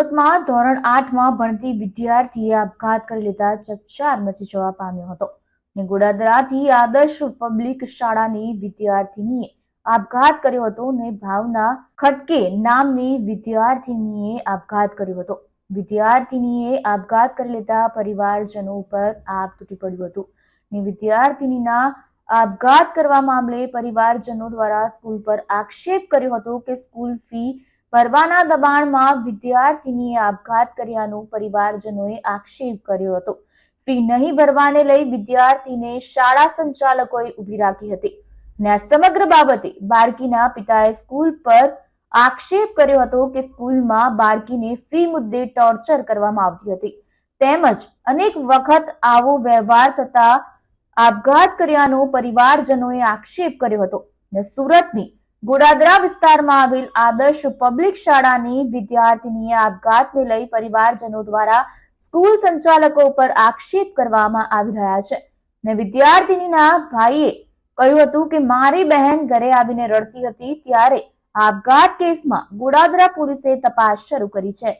સુરતમાં ધોરણ આઠમાં ભણતી વિદ્યાર્થીએ આપઘાત કરી લેતા ચકચાર મચી જવા પામ્યો હતો. ને ગોડાદરાથી આદર્શ પબ્લિક શાળાની વિદ્યાર્થીનીએ આપઘાત કર્યો હતો ને ભાવના ખટકે નામની વિદ્યાર્થીનીએ આપઘાત કર્યો હતો. વિદ્યાર્થીનીએ આપઘાત કરી લેતા પરિવારજનો ઉપર આગ તૂટી પડ્યું હતું. ને વિદ્યાર્થીનીના આપઘાત કરવા મામલે પરિવારજનો દ્વારા સ્કૂલ પર આક્ષેપ કર્યો હતો કે સ્કૂલ ફી ભરવાના દબાણમાં વિદ્યાર્થીનીએ આપઘાત કર્યાનો પરિવારજનોએ આક્ષેપ કર્યો હતો. ફી નહીં ભરવાને લઈ વિદ્યાર્થીને શાળા સંચાલકોએ ઊભી રાખી હતી અને આ સમગ્ર બાબતે બાળકીના પિતાએ સ્કૂલ પર આક્ષેપ કર્યો હતો કે સ્કૂલમાં બાળકીને ફી મુદ્દે ટોર્ચર કરવામાં આવતી હતી. તેમજ અનેક વખત આવો વ્યવહાર થતા આપઘાત કર્યાનો પરિવારજનોએ આક્ષેપ કર્યો હતો ને સુરતની ગોડાદરા વિસ્તારમાં આવેલ આદર્શ પબ્લિક શાળાની વિદ્યાર્થીનીએ આપઘાતને લઈ પરિવારજનો દ્વારા સ્કૂલ સંચાલકો ઉપર આક્ષેપ કરવામાં આવી રહ્યા છે. ને વિદ્યાર્થીનીના ભાઈએ કહ્યું હતું કે, મારી બહેન ઘરે આવીને રડતી હતી ત્યારે આપઘાત કેસમાં ગોડાદરા પોલીસે તપાસ શરૂ કરી છે.